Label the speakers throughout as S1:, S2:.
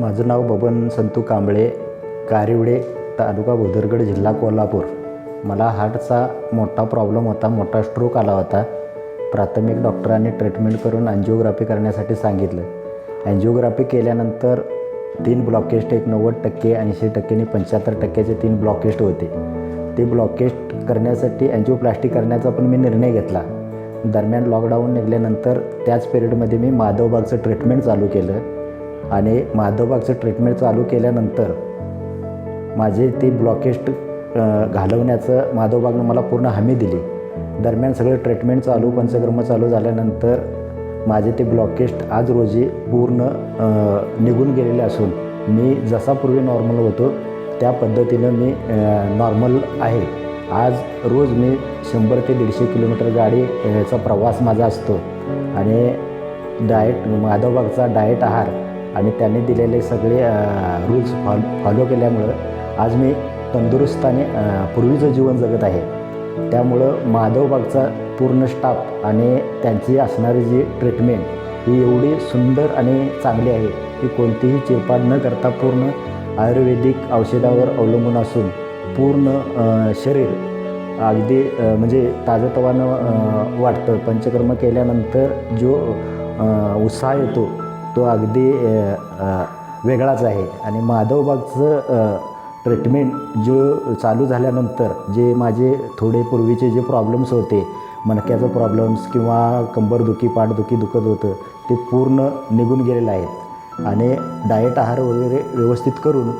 S1: माझं नाव बबन संतू कांबळे कारिवडे तालुका भोदरगड जिल्हा कोल्हापूर. मला हार्टचा मोठा प्रॉब्लेम होता मोठा स्ट्रोक आला होता. प्राथमिक डॉक्टरांनी ट्रीटमेंट करून अँजिओग्राफी करण्यासाठी सांगितलं. अँजिओग्राफी केल्यानंतर तीन ब्लॉकेस्ट एक नव्वद टक्के ऐंशी टक्के आणि पंच्याहत्तर टक्क्याचे तीन ब्लॉकेस्ट होते. ते ब्लॉकेस्ट करण्यासाठी अँजिओप्लास्टी करण्याचा पण मी निर्णय घेतला. दरम्यान लॉकडाऊन निघाल्यानंतर त्याच पिरियडमध्ये मी माधवबागचं ट्रीटमेंट चालू केलं. आणि माधवबागचं ट्रीटमेंट चालू केल्यानंतर माझे ते ब्लॉकेस्ट घालवण्याचं माधवबागनं मला पूर्ण हमी दिली. दरम्यान सगळं ट्रीटमेंट चालू पंचकर्म चालू झाल्यानंतर माझे ते ब्लॉकेस्ट आज रोजी पूर्ण निघून गेलेले असून मी जसा पूर्वी नॉर्मल होतो त्या पद्धतीनं मी नॉर्मल आहे. आज रोज मी शंभर ते दीडशे किलोमीटर गाडी याचा प्रवास माझा असतो. आणि डाएट माधवबागचा डाएट आहार आणि त्यांनी दिलेले सगळे रूल्स फॉल फॉलो केल्यामुळं आज मी तंदुरुस्ताने पूर्वीचं जीवन जगत आहे. त्यामुळं माधवबागचा पूर्ण स्टाफ आणि त्यांची असणारी जी ट्रीटमेंट ही एवढी सुंदर आणि चांगली आहे की कोणतीही चिरपाड न करता पूर्ण आयुर्वेदिक औषधावर अवलंबून असून पूर्ण शरीर अगदी म्हणजे ताजंतवानं वाटतं. पंचकर्म केल्यानंतर जो उत्साह येतो तो अगदी वेगळाच आहे. आणि माधवबागचं ट्रीटमेंट जो चालू झाल्यानंतर जे माझे थोडे पूर्वीचे जे प्रॉब्लेम्स होते मणक्याचं प्रॉब्लेम्स किंवा कंबरदुखी पाठदुखी दुखत होतं ते पूर्ण निघून गेलेलं आहेत. आणि डाएट आहार वगैरे व्यवस्थित करून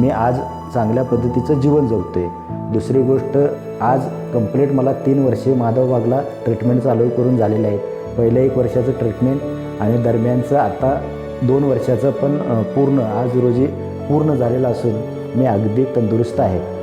S1: मी आज चांगल्या पद्धतीचं जीवन जगतो आहे दुसरी गोष्ट आज कंप्लीट मला तीन वर्षे माधवबागला ट्रीटमेंट चालू करून झालेले आहेत. पहिलं एक वर्षाचं ट्रीटमेंट आणि दरम्यानचं आता दोन वर्षाचं पण पूर्ण आज रोजी पूर्ण झालेलं असून मी अगदी तंदुरुस्त आहे.